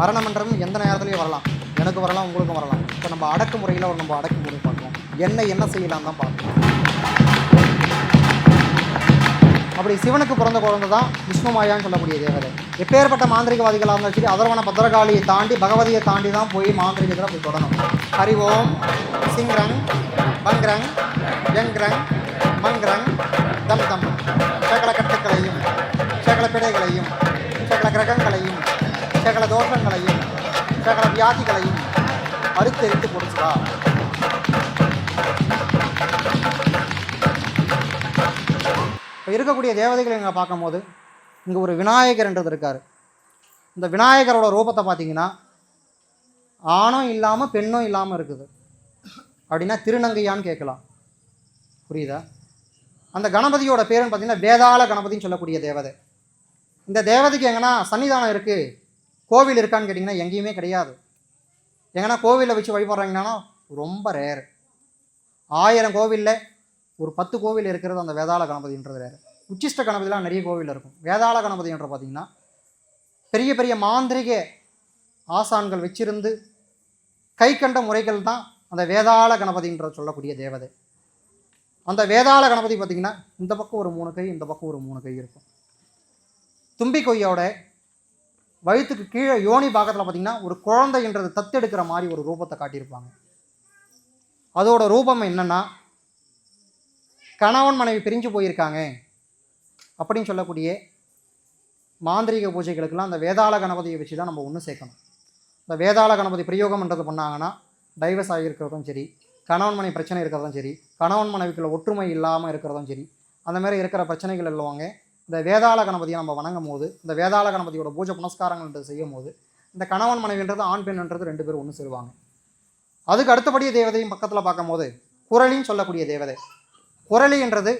மரணமன்றம் எந்த நேரத்துலையும் வரலாம். எனக்கு வரலாம் உங்களுக்கும் வரலாம். இப்போ நம்ம அடக்குமுறையில் ஒரு நம்ம அடக்குமுறை பார்க்கலாம் என்ன என்ன செய்யலாம் தான் பார்க்கலாம் அப்படி சிவனுக்கு பிறந்த குழந்தை தான் விஷ்ணுமாயான்னு சொல்லக்கூடிய தேவதை. எப்பேற்பட்ட மாந்திரிகவாதிகளாக இருந்தாலும் சரி அதர்வன பத்திரகாளியை தாண்டி பகவதியை தாண்டி தான் போய் மாந்திரிகத்தில் போய் தொடரும் ஹரி ஓம் சிங்ரங் பங்ரங் யங்ரங் மங்ரங் தம் தம் சகல கட்டுக்களையும் சகல பிடைகளையும் சகல கிரகங்களையும் சகல தோஷங்களையும் சகல வியாதிகளையும் அறுத்தெரித்து கொடுத்தா இப்போ இருக்கக்கூடிய தேவதைகளை நீங்கள் பார்க்கும்போது இங்கே ஒரு விநாயகர்ன்றது இருக்கார். இந்த விநாயகரோட ரூபத்தை பார்த்தீங்கன்னா ஆணும் இல்லாமல் பெண்ணும் இல்லாமல் இருக்குது. அப்படின்னா திருநங்கையான்னு கேட்கலாம். புரியுதா? அந்த கணபதியோட பேருன்னு பார்த்தீங்கன்னா வேதாள கணபதின்னு சொல்லக்கூடிய தேவதை. இந்த தேவதைக்கு எங்கன்னா சன்னிதானம் இருக்குது கோவில் இருக்கான்னு கேட்டிங்கன்னா எங்கேயுமே கிடையாது. எங்கன்னா கோவிலில் வச்சு வழிபடுறாங்கன்னா ரொம்ப ரேர் ஆயிரம் கோவிலில் ஒரு பத்து கோவில் இருக்கிறது அந்த வேதாள கணபதின்றது ரேர் உச்சிஷ்ட கணபதிலாம் நிறைய கோவில் இருக்கும். வேதாள கணபதின்ற பார்த்திங்கன்னா பெரிய பெரிய மாந்திரிக ஆசான்கள் வச்சிருந்து கை கண்ட முறைகள் தான் அந்த வேதாள கணபதின்ற சொல்லக்கூடிய தேவதை. அந்த வேதாள கணபதி பார்த்திங்கன்னா இந்த பக்கம் ஒரு மூணு கை இந்த பக்கம் ஒரு மூணு கை இருக்கும். தும்பி கொய்யோட வயிற்றுக்கு கீழே யோனி பாகத்தில் பார்த்திங்கன்னா ஒரு குழந்தைன்றது தத்தெடுக்கிற மாதிரி ஒரு ரூபத்தை காட்டியிருப்பாங்க. அதோட ரூபம் என்னென்னா கணவன் மனைவி பிரிஞ்சு போயிருக்காங்க அப்படின்னு சொல்லக்கூடிய மாந்திரிக பூஜைகளுக்கெல்லாம் அந்த வேதாள கணபதியை வச்சு தான் நம்ம ஒன்று சேர்க்கணும். இந்த வேதாள கணபதி பிரயோகம்ன்றது பண்ணாங்கன்னா டைவர்ஸ் ஆகியிருக்கிறதும் சரி கணவன் மனைவி பிரச்சனை இருக்கிறதும் சரி கணவன் மனைவிக்குள்ள ஒற்றுமை இல்லாமல் இருக்கிறதும் சரி அந்த மாதிரி இருக்கிற பிரச்சனைகள் இல்லவங்க இந்த வேதாள கணபதியை நம்ம வணங்கும் போது இந்த வேதாள கணபதியோட பூஜை புனஸ்காரங்கள்ன்றது செய்யும் போது இந்த கணவன் மனைவின்றது ஆண் பெண்ன்றது ரெண்டு பேரும் ஒன்று சேருவாங்க. அதுக்கு அடுத்தபடிய தேவதையும் பக்கத்தில் பார்க்கும்போது குரலின்னு சொல்லக்கூடிய தேவதை. குரலின்றது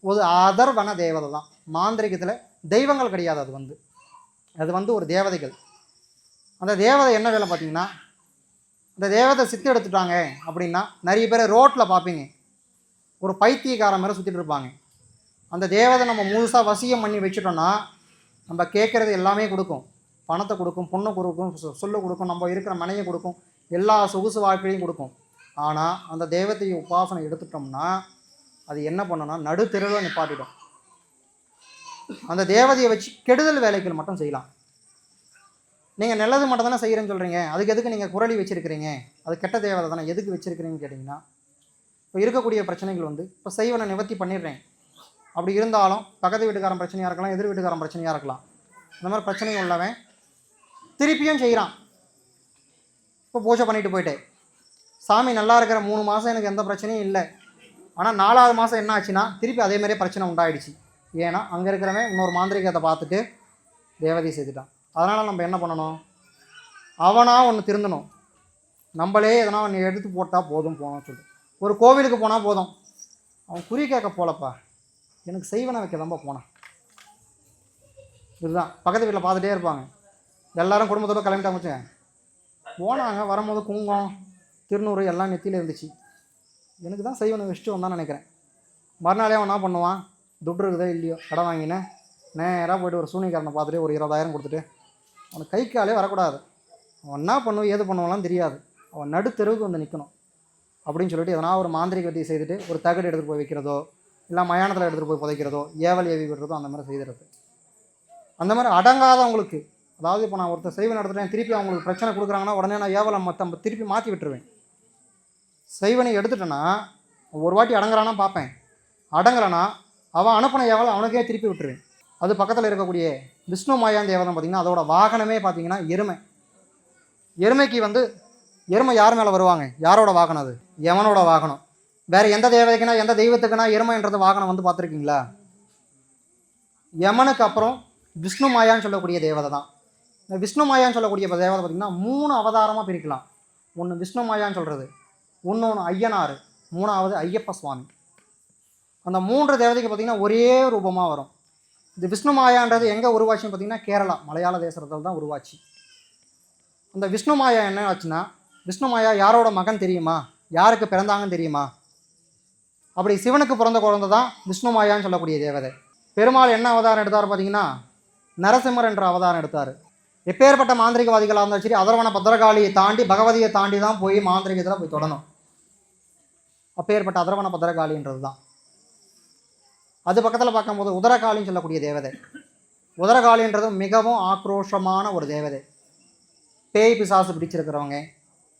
ஒரு அதர்வன தேவதை தான். மாந்திரிகத்தில் தெய்வங்கள் கிடையாது அது வந்து. அது வந்து ஒரு தேவதைகள். அந்த தேவதை என்ன வேலை பார்த்தீங்கன்னா இந்த தேவதை சித்தி எடுத்துட்டாங்க அப்படின்னா நிறைய பேர் ரோட்டில் பார்ப்பீங்க. ஒரு பைத்தியக்காரன் மாதிரி சுற்றிட்டு இருப்பாங்க. அந்த தேவதை நம்ம முழுசாக வசியம் பண்ணி வச்சுட்டோன்னா நம்ம கேட்குறது எல்லாமே கொடுக்கும். பணத்தை கொடுக்கும் பொண்ணை கொடுக்கும் சொ- சொல்ல கொடுக்கும் நம்ம இருக்கிற மனையை கொடுக்கும் எல்லா சொகுசு வாழ்க்கையும் கொடுக்கும். ஆனால் அந்த தெய்வத்தை உபாசனை எடுத்துட்டோம்னா அது என்ன பண்ணுன்னா நடுத்தெருவில் நிப்பாட்டிடும். அந்த தேவதையை வச்சு கெடுதல் வேலைகள் மட்டும் செய்யலாம். நீங்கள் நல்லது மட்டும் தானே செய்கிறேன்னு சொல்கிறீங்க அதுக்கு எதுக்கு நீங்கள் குரலி வச்சுருக்கிறீங்க? அது கெட்ட தேவதை தானே. எதுக்கு வச்சுருக்கிறீங்கன்னு கேட்டிங்கன்னா இப்போ இருக்கக்கூடிய பிரச்சனைகள் வந்து இப்போ செய்வனை நிவர்த்தி பண்ணிடுறேன். அப்படி இருந்தாலும் பக்கத்து வீட்டுக்காரன் பிரச்சனையாக இருக்கலாம் எதிர் வீட்டுக்காரன் பிரச்சனையாக இருக்கலாம். இந்த மாதிரி பிரச்சனை உள்ளவன் திருப்பியும் செய்கிறான் இப்போ பூஜை பண்ணிட்டு போயிட்டேன். சாமி நல்லா இருக்கிற மூணு மாதம் எனக்கு எந்த பிரச்சனையும் இல்லை. ஆனால் நாலாவது மாதம் என்ன ஆச்சுன்னா திருப்பி அதே மாதிரியே பிரச்சனை உண்டாயிடுச்சு. ஏன்னா அங்கே இருக்கிறவன் இன்னொரு மாந்திரிகத்தை பார்த்துட்டு தேவதை செய்துட்டான். அதனால் நம்ம என்ன பண்ணணும்? அவனாக ஒன்று திருந்தணும். நம்மளே எதனா ஒன்று எடுத்து போட்டால் போதும் போனோம் சொல்லி. ஒரு கோவிலுக்கு போனால் போதும். அவன் குறி கேட்க போலப்பா. எனக்கு செய்வனை வைக்க தான்ப்பா போனான். இதுதான். பக்கத்து வீட்டில் பார்த்துட்டே இருப்பாங்க. எல்லாரும் குடும்பத்தோடு கிளம்பிட்டாங்க வச்சுங்க போனாங்க. வரும்போது குங்கம் திருநூறு எல்லாம் நெத்தியில் இருந்துச்சு. எனக்கு தான் செய்வனை வச்சுட்டு வந்தான்னு நினைக்கிறேன். மறுநாளே அவன் என்ன பண்ணுவான்? துட்டு இருக்குதோ இல்லையோ கடன் வாங்கினேன் நேராக போய்ட்டு ஒரு சூனியக்காரனை பார்த்துட்டு ஒரு இருபதாயிரம் கொடுத்துட்டு அவனுக்கு கை காலே வரக்கூடாது. அவன் என்ன பண்ணுவோம் ஏது பண்ணுவான்லாம் தெரியாது. அவன் நடுத்தெருவுக்கு வந்து நிற்கணும் அப்படின்னு சொல்லிட்டு எதனா ஒரு மாந்திரிக வித்தியை செய்துட்டு ஒரு தகடு எடுத்துகிட்டு போய் வைக்கிறதோ இல்லை மயானத்தில் எடுத்துகிட்டு போய் புதைக்கிறதோ ஏவல் ஏவி விடுறதோ அந்த மாதிரி செய்கிறது அந்த மாதிரி அடங்காதவங்களுக்கு அதாவது இப்போ நான் ஒருத்தர் செய்வன் நடத்துகிறேன் திருப்பி அவங்களுக்கு பிரச்சனை கொடுக்குறாங்கன்னா உடனே நான் ஏவலை மற்ற திருப்பி மாற்றி விட்டுருவேன். செய்வனை எடுத்துட்டேன்னா ஒரு வாட்டி அடங்குறானா பார்ப்பேன். அடங்கலைன்னா அவன் அனுப்பின ஏவலை அவனுக்கே திருப்பி விட்டுருவேன். அது பக்கத்தில் இருக்கக்கூடிய விஷ்ணு மாயான் தேவதை பார்த்திங்கன்னா அதோட வாகனமே பார்த்தீங்கன்னா எருமை. எருமைக்கு வந்து எருமை யார் மேலே வருவாங்க? யாரோட வாகனம் அது? எவனோட வாகனம்? வேறு எந்த தேவதைக்குனா எந்த தெய்வத்துக்குனா எருமைன்றது வாகனம் வந்து பார்த்துருக்கீங்களா? யமனுக்கு அப்புறம் விஷ்ணு மாயான்னு சொல்லக்கூடிய தேவதை தான். இந்த விஷ்ணு மாயான்னு சொல்லக்கூடிய தேவதை பார்த்திங்கன்னா மூணு அவதாரமாக பிரிக்கலாம். ஒன்று விஷ்ணு மாயான்னு சொல்கிறது இன்னொன்று ஐயனார் மூணாவது ஐயப்ப சுவாமி. அந்த மூன்று தேவதைக்கு பார்த்திங்கன்னா ஒரே ரூபமாக வரும். இந்த விஷ்ணு மாயான்றது எங்கே உருவாச்சுன்னு பார்த்திங்கன்னா கேரளா மலையாள தேசத்தில் தான் உருவாச்சு. அந்த விஷ்ணு மாயா என்ன ஆச்சுன்னா விஷ்ணு மாயா யாரோட மகன் தெரியுமா? யாருக்கு பிறந்தாங்கன்னு தெரியுமா? அப்படி சிவனுக்கு பிறந்த குழந்தை தான் விஷ்ணுமாயான்னு சொல்லக்கூடிய தேவதை. பெருமாள் என்ன அவதாரம் எடுத்தார் பார்த்தீங்கன்னா நரசிம்மர் என்ற அவதாரம் எடுத்தார். எப்பேற்பட்ட மாந்திரிகவாதிகளாக இருந்தாலும் சரி அதர்வன பத்திரகாளியை தாண்டி பகவதியை தாண்டி தான் போய் மாந்திரிகத்தில் போய் தொடணும். அப்பேற்பட்ட அதர்வன பத்திரகாளின்றது தான் அது பக்கத்தில் பார்க்கும்போது உதரகாளின்னு சொல்லக்கூடிய தேவதை. உதரகாளின்றது மிகவும் ஆக்ரோஷமான ஒரு தேவதை. பேய் பிசாசு பிடிச்சிருக்கிறவங்க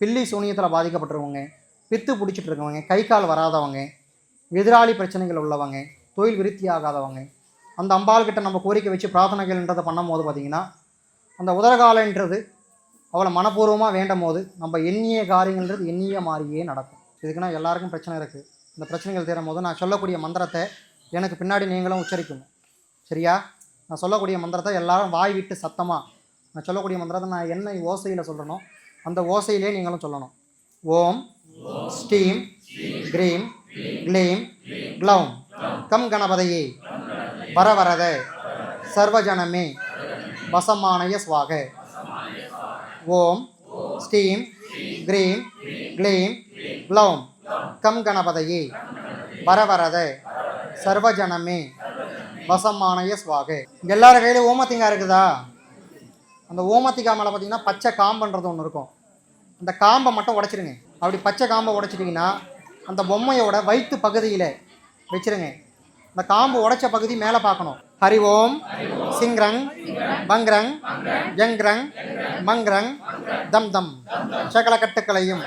பில்லி சூனியத்தில் பாதிக்கப்பட்டிருக்கவங்க பித்து பிடிச்சிட்டு இருக்கவங்க கை கால் வராதவங்க எதிராளி பிரச்சனைகள் உள்ளவங்க தொழில் விருத்தி ஆகாதவங்க அந்த அம்பாள்கிட்ட நம்ம கோரிக்கை வச்சு பிரார்த்தனைகள்ன்றதை பண்ணும்போது பார்த்திங்கன்னா அந்த உதரகாலன்றது அவளை மனப்பூர்வமாக வேண்டும் போது நம்ம எண்ணிய காரியங்கள்ன்றது எண்ணிய மாதிரியே நடக்கும். இதுக்குன்னா எல்லாருக்கும் பிரச்சனை இருக்குது இந்த பிரச்சனைகள் தீரும் போது நான் சொல்லக்கூடிய மந்திரத்தை எனக்கு பின்னாடி நீங்களும் உச்சரிக்கணும். சரியா? நான் சொல்லக்கூடிய மந்திரத்தை எல்லாரும் வாய் விட்டு சத்தமாக நான் சொல்லக்கூடிய மந்திரத்தை நான் என்ன ஓசையில் சொல்கிறனோ அந்த ஓசையிலே நீங்களும் சொல்லணும். ஓம் ஸ்டீம் க்ரீம் க்ளீம் க்ளௌம். கம் கணபதையே வரவரத. சர்வஜனமே வசமானய ஸ்வாக ஓம் ஸ்டீம் க்ரீம் க்ளீம் க்ளௌம். கம் கணபதையே வரவரத. சர்வஜனமே வசமானய ஸ்வாக எல்லார கையிலும் ஓமத்திங்கா இருக்குதா? அந்த ஓமத்திக்கா மேலே பார்த்தீங்கன்னா பச்சை காம்புன்றது ஒன்று இருக்கும். அந்த காம்பை மட்டும் உடைச்சிருங்க. அப்படி பச்சை காம்பை உடைச்சிட்டிங்கன்னா அந்த பொம்மையோட வயிற்று பகுதியில் வச்சிருங்க. அந்த காம்பு உடைச்ச பகுதி மேலே பார்க்கணும். ஹரி ஓம் சிங்ரங் பங்ரங் ஜங்ரங் மங்ரங் தம் தம். சகல கட்டுக்களையும்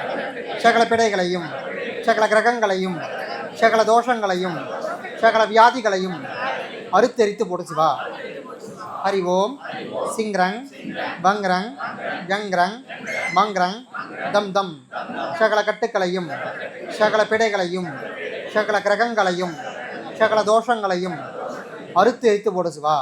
சகல பிடைகளையும் சகல கிரகங்களையும் சகல தோஷங்களையும் சகல வியாதிகளையும் அறுத்தெரித்து போடு வா ஹரி ஓம் சிங்ரங் பங்ரங் ஜங்ரங் மங்ரங் தம் தம் சகல கட்டுக்களையும் சகல பிடைகளையும் சகல கிரகங்களையும் சகல தோஷங்களையும் அறுத்து எரித்து போடு சிவா.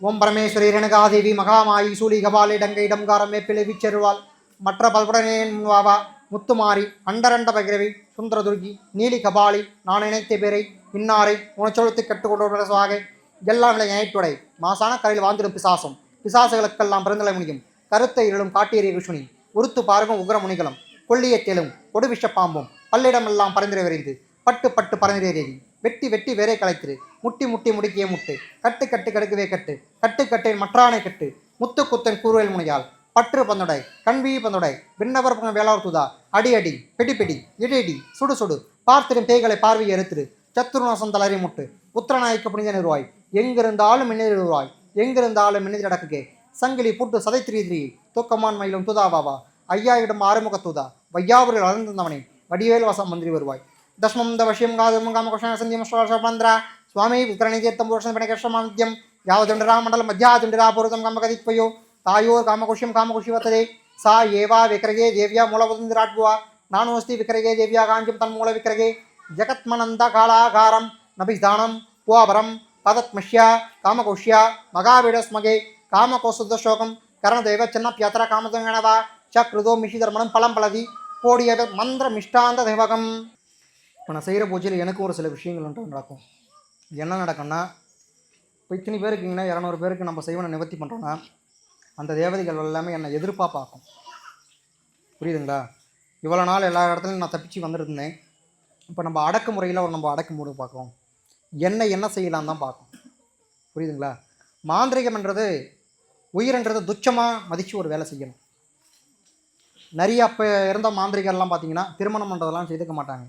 ஓம் பரமேஸ்வரி ரேணுகாதேவி மகாமாயி சூலி கபாலி டங்கை டம்காரம் வேப்பிலை விச்செருவாள் மற்ற பல்புடனேன் முன்வாவா முத்துமாரி அண்டரண்ட பகிரவி சுந்தரதுர்கி நீலி கபாலி நான் நினைத்த பேரை இன்னாரை உணச்சொழுத்து கட்டுக்கொண்டு சுவாக எல்லாம் விலை இணைத்துடை மாசான கரையில் வாழ்ந்திடும் பிசாசம். பிசாசுகளுக்கெல்லாம் பிறந்தலை முடியும் கருத்தை இருளும் காட்டேறிய விஷ்ணுனி. உருத்து பாருகும் உக்ர முனிகளும். கொள்ளிய தேலும் கொடுவிஷ பாம்பும். பல்லிடமெல்லாம் பறந்திர விரைந்து பட்டு பட்டு பறந்திரேறி வெட்டி வெட்டி வேரை களைத்திரு. முட்டி முட்டி முடுக்கிய முட்டு. கட்டு கட்டு கடுக்குவே கட்டு. கட்டு கட்டேன் மற்றானை கட்டு. முத்து குத்தன் கூறுவேல் முனையால். பற்று பந்தொடை. கண்வி பந்தொடை. விண்ணவர் பங்க வேளார் துதா. அடி அடி. பிடி பிடி. இடி சுடு சுடு. பார்த்திடும் பேய்களை பார்வையை எறுத்திரு சத்துருநாசம் முட்டு. உத்திரநாய்க்கு புனித நிறுவாய் எங்கிருந்தாலும் மின்னறி எங்கிருந்தாலும் மின்னறி அடக்குகே சங்கிலி புட்டு சதை திரி திரி தூக்கமான் மயிலும் துதாவாவா ஐயாவிடம் ஆறுமுக தூதா. வையாவூரில் வளர்ந்தவனே வடிவேல் வசம் மந்திரி வருவாய். தஷ்மம் தவசியம் காதம் காமகுஷண சந்தியம் ஸ்வரசபந்திர சுவாமி விக்ரணீதீர்த்தம் புருஷன் பிணகேஷமாந்தியம் யாவதுண்டிரா மண்டலம் மத்தியாதுண்டிரா பூர்வம் காமகதித்வயோ தாயோர் காமகுஷ்யம் காமகுஷி வத்ததே. சா ஏவா விக்கிரகே தேவ்யா மூலவதுந்திராட்புவா நானோஸ்தி விக்கிரகே தேவ்யா காஞ்சிம் தன்மூல விக்ரகே. ஜகத்மனந்த காலாகாரம் நபிதானம் புவாபரம். பதத்மஷ்யா காமகோஷ்யா மகாவிடஸ்மகே காமகோசுதசோகம் கரணதேவ சின்னப்யாத்திர காமதங்கணவா சக்ருதோ மிஷிதர்மணம் பலம் பலதி கோடிய மந்திர மிஷ்டாந்த தேவகம். இப்போ நான் செய்கிற பூஜையில் எனக்கு ஒரு சில விஷயங்கள் நடக்கும். என்ன நடக்கும்னா இப்போ இத்தனை பேர் இருக்கீங்கன்னா இரநூறு பேருக்கு நம்ம செய்வனை நிவர்த்தி பண்ணுறோன்னா அந்த தேவதைகள் எல்லாமே என்னை எதிர்ப்பாக பார்க்கும். புரியுதுங்களா? இவ்வளோ நாள் எல்லா இடத்துலையும் நான் தப்பிச்சு வந்துருந்தேன். இப்போ நம்ம அடக்குமுறையில் ஒரு நம்ம அடக்குமுறை பார்க்குறோம். என்ன என்ன செய்யலாம் தான் பார்க்கும். புரியுதுங்களா? மாந்திரிகம்ன்றது உயிர்ன்றது துச்சமாக மதித்து ஒரு வேலை செய்யணும். நிறைய அப்போ இருந்த மாந்திரிகள்லாம் பார்த்தீங்கன்னா திருமணம் பண்ணுறதெல்லாம் செய்துக்க மாட்டாங்க.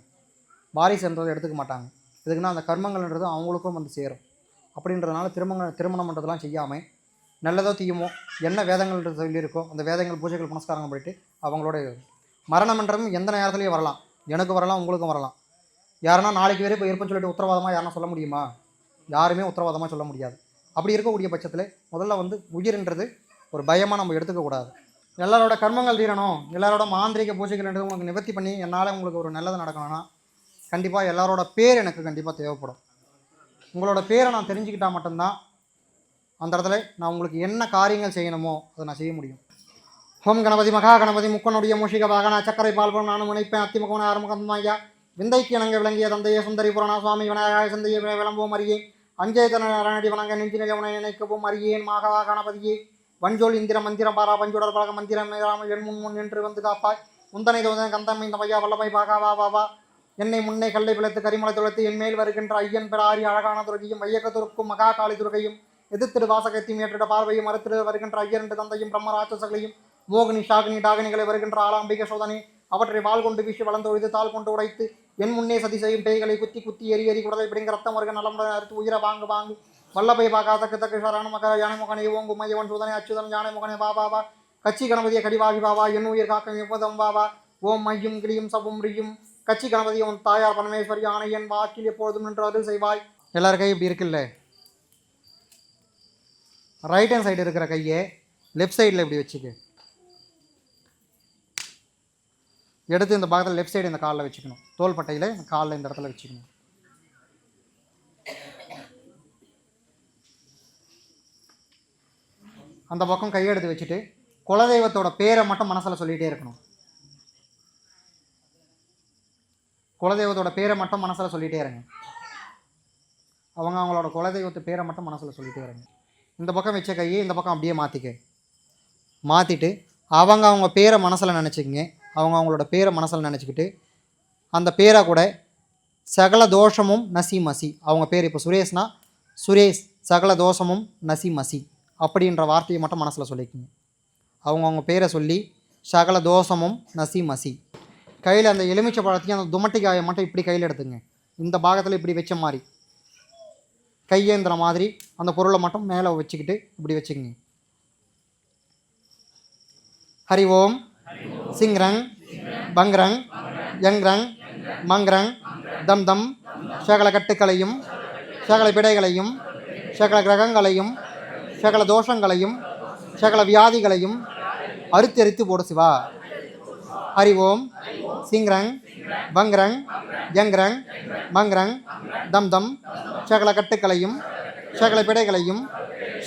வாரிசு என்றதை எடுத்துக்க மாட்டாங்க. இதுக்குன்னா அந்த கர்மங்கள்ன்றது அவங்களுக்கும் வந்து சேரும். அப்படின்றதுனால திருமண திருமணம் பண்ணுறதெல்லாம் செய்யாமல் நல்லதோ தீயுமோ என்ன வேதங்கள்ன்றது சொல்லியிருக்கோ அந்த வேதங்கள் பூஜைகள் புனஸ்காரங்கள் பண்ணிட்டு அவங்களோட மரணம்ன்றதும் எந்த நேரத்துலையும் வரலாம். எனக்கு வரலாம் உங்களுக்கும் வரலாம். யாருன்னா நாளைக்கு வரை இப்போ இருப்பேன்னு சொல்லிட்டு உத்தரவாதமாக யாருன்னா சொல்ல முடியுமா? யாருமே உத்தரவாதமாக சொல்ல முடியாது. அப்படி இருக்கக்கூடிய பட்சத்தில் முதல்ல வந்து உயிர்ன்றது ஒரு பயமாக நம்ம எடுத்துக்கக்கூடாது எல்லாரோட கர்மங்கள் தீரணும். எல்லாரோட மாந்திரிக பூஜைகள்ன்றது உங்களுக்கு நிவர்த்தி பண்ணி என்னால் உங்களுக்கு ஒரு நல்லது நடக்கணும்னா கண்டிப்பாக எல்லாரோட பேர் எனக்கு கண்டிப்பாக தேவைப்படும். உங்களோட பேரை நான் தெரிஞ்சுக்கிட்டால் மட்டும்தான் அந்த இடத்துல நான் உங்களுக்கு என்ன காரியங்கள் செய்யணுமோ அதை நான் செய்ய முடியும். ஹோம் கணபதி மகா கணபதி முக்கனுடைய மூஷிக வாகன சக்கரை பால்பம் நானும் நினைப்பேன் அத்திமுகமான ஆரம்பம் ஐயா விந்தைக்கு இணங்க விளங்கிய தந்தைய சுந்தரி புரணா சுவாமி விநாயகாய சந்தையை விளம்புவோம் அறியே அஞ்சே தனடி வணங்க நெஞ்சினிலே உனை நினைக்கவும் அறியேன் மாகவா கணபதியே. வஞ்சோல் இந்திர மந்திரம் பாரா பஞ்சுடர் பழக மந்திரம் என் முன் முன் என்று வந்து காப்பாய். உந்தனை தோதன் கந்தம் இந்த மையா வல்லமை பாகாவா வாவா என்னை முன்னே கல்லை பிழைத்து கரிமலை துளத்து என் மேல் வருகின்ற ஐயன் பிராரி அழகான துருகையும் வையக மகா காளி துர்கையும். எதிர்த்திரு வாசகத்தையும் ஏற்றிட பார்வையும் மறுத்திரு வருகின்ற ஐயரண்டு தந்தையும் பிரம்மராட்சசகளையும் மோகினி ஷாகினி டாகினிகளை வருகின்ற ஆளாம்பிக சோதனை. அவற்றை வாள் கொண்டு வீசி வளர்ந்தொழுது தாள் கொண்டு உடைத்து என் முன்னே சதி செய்யும் பேய்களை குத்தி குத்தி எரி எரி குடலை பிடிங்க ரத்தம் வருக நலமுடன் அறுத்து உயிரை வாங்கு வாங்கு. வல்லபை பாகா தக்கு தக்கு சரண மக யானை முகனை ஓங்கு மையவன் சூதனை அச்சுதன் யானை முகனை பா பா பா கச்சி கணபதியை கடிவாகி பாவா என் உயிர் காக்கம் எப்போதும் பாவா ஓம் மையும் கிளியும் சபும் ரியும். கட்சி கணபதி உன் தாயார் பரமேஸ்வரி யானை என் வாக்கில் எப்பொழுதும் நின்று அருள் செய்வாய். எல்லார் கையும் இப்படி இருக்குல்ல? ரைட் ஹேண்ட் சைடு இருக்கிற கையை லெஃப்ட் சைடில் இப்படி வச்சுக்கு. எடுத்து இந்த பாகத்தில் லெஃப்ட் சைடு இந்த காலில் வச்சுக்கணும். தோள்பட்டையில் இந்த காலில் இந்த இடத்துல வச்சுக்கணும். அந்த பக்கம் கையெடுத்து வச்சுட்டு குலதெய்வத்தோட பேரை மட்டும் மனசில் சொல்லிகிட்டே இருக்கணும். குலதெய்வத்தோட பேரை மட்டும் மனசில் சொல்லிகிட்டே இருங்க. அவங்க அவங்களோட குலதெய்வத்து பேரை மட்டும் மனசில் சொல்லிகிட்டே இருங்க. இந்த பக்கம் வச்ச கையை இந்த பக்கம் அப்படியே மாற்றிக்க மாற்றிட்டு அவங்க அவங்க பேரை மனசில் நினச்சிக்கங்க. அவங்க அவங்களோட பேரை மனசில் நினச்சிக்கிட்டு அந்த பேரை கூட சகல தோஷமும் நசி மசி. அவங்க பேர் இப்போ சுரேஷ்னா சுரேஷ் சகல தோஷமும் நசி மசி அப்படின்ற வார்த்தையை மட்டும் மனசில் சொல்லிக்கோங்க. அவங்க அவங்க பேரை சொல்லி சகல தோஷமும் நசி மசி. கையில் அந்த எலுமிச்சை பழத்தையும் அந்த துமட்டிக்காயை மட்டும் இப்படி கையில் எடுத்துங்க. இந்த பாகத்தில் இப்படி வச்ச மாதிரி. கையேந்திர மாதிரி அந்த பொருளை மட்டும் மேலே வச்சுக்கிட்டு இப்படி வச்சுக்கோங்க. ஹரி ஓம். சிங்ரங் பங்ரங் யங்ரங் மங்ரங் தம்தம் சகல கட்டுக்களையும் சகல பிடைகளையும் சகல கிரகங்களையும் சகல தோஷங்களையும் சகல வியாதிகளையும் அறுத்தெரித்து போடு சிவா ஹரி ஓம் சிங்ரங் பங்ரங் யங்ரங் மங்ரங் தம்தம் சகல கட்டுக்களையும் சகல பிடைகளையும்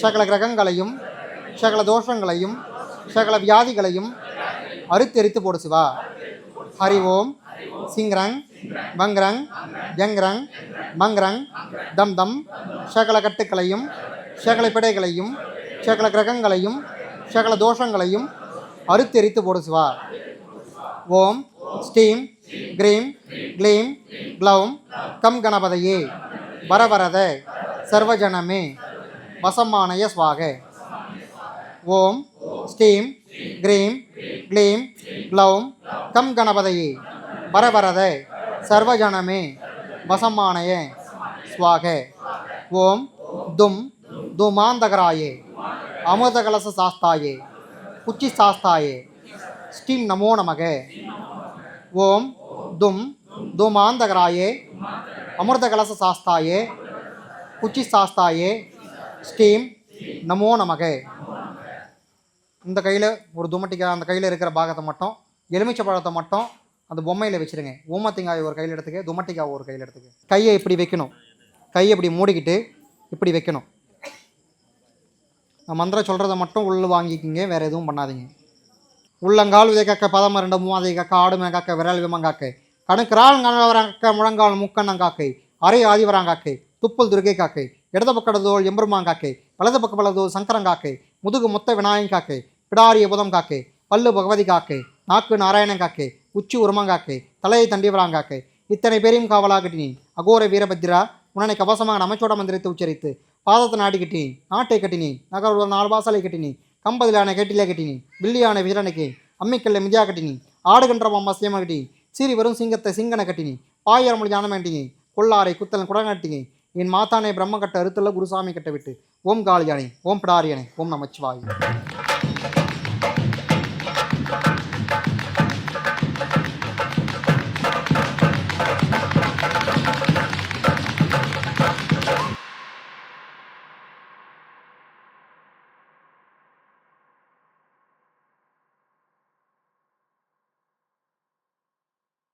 சகல கிரகங்களையும் சகல தோஷங்களையும் சகல வியாதிகளையும் அறுத்தெரித்து போடு சிவா. ஹரி ஓம். சிங்ரங் பங்ரங் ஜங்ரங் மங்ரங் தம் தம். சகல கட்டுக்களையும் சகல பிடைகளையும் சகல கிரகங்களையும் சகல தோஷங்களையும் அறுத்தெரித்து போடு சிவா. ஓம். ஸ்டீம். கிரீம். க்ளீம். க்ளௌம். கம் கணபதையே. வரவரத. சர்வஜனமே. வசமானய சுவாக. ஓம். ஸ்டீம். கிரீம் க்ளீம் க்ளௌம் கம் கணபதையே வரவரத சர்வஜனமே வசமானய ஸ்வாக ஓம் தும் துமாந்தகராயே அமிர்தகலச சாஸ்தாயே குச்சி சாஸ்தாயே ஸ்டீம் நமோ நமக. ஓம் தும் துமாந்தகராயே அமிர்தகலச சாஸ்தாயே குச்சி சாஸ்தாயே ஸ்டீம் நமோ நமக. இந்த கையில் ஒரு துமட்டிக்கா அந்த கையில் இருக்கிற பாகத்தை மட்டும் எலுமிச்சை பழத்தை மட்டும் அந்த பொம்மையில் வச்சுருங்க. ஊமத்திங்காய் ஒரு கையில் எடுத்துக்க துமட்டிக்காய் ஒரு கையில் எடுத்துக்க. கையை இப்படி வைக்கணும். கையை இப்படி மூடிக்கிட்டு இப்படி வைக்கணும். நான் மந்திரம் சொல்கிறத மட்டும் உள்ளே வாங்கிக்கிங்க வேறு எதுவும் பண்ணாதீங்க. உள்ளங்கால் விதை கக்க பதம ரெண்டு மூவாதை கக்க ஆடுமே காக்க விரல் விமங்காக்கை. கணுக்கிறாள் கணவராங்க முழங்கால் முக்கண்ணங்காக்கை அரை ஆதிவராங்காக்கை துப்பல் துர்கை காக்கை. இடது பக்கடதோல் எம்பெருமாங்காக்கை வலது பக்க பலதோல் சங்கரங்காக்கை முதுகு முத்த விநாயகன் காக்கை. பிடாரிய புதம் காக்கு பல்லு பகவதி காக்கே நாக்கு நாராயணன் காக்கே உச்சி உருமங்காக்கை தலையை தண்டிவராங்காக்கை இத்தனை பேரையும் காவலாகட்டினி அகோர வீரபத்ரா உன்னை கவசமாக நமச்சோட மந்திரத்தை உச்சரித்து பாதத்தை நாடி கட்டினி நாட்டை கட்டினி நகரோட நாலு வாசலை கட்டினி கம்பதிலான கேட்டிலே கட்டினி வில்லியான வீரனுக்கு அம்மிக்கல்ல மிதியா கட்டினி ஆடுகின்ற அம்மா சேம கட்டி சீறி வரும் சிங்கத்தை சிங்கனை கட்டினி பாயரமொழி ஞானம் கட்டினி கொள்ளாரை குத்தலன் குடங்கட்டினி என் மாத்தானை பிரம்ம கட்ட அறுத்துள்ள குருசாமி கட்ட விட்டு ஓம் காளியானே ஓம் பிடாரியனே ஓம் நமச்சிவாயி.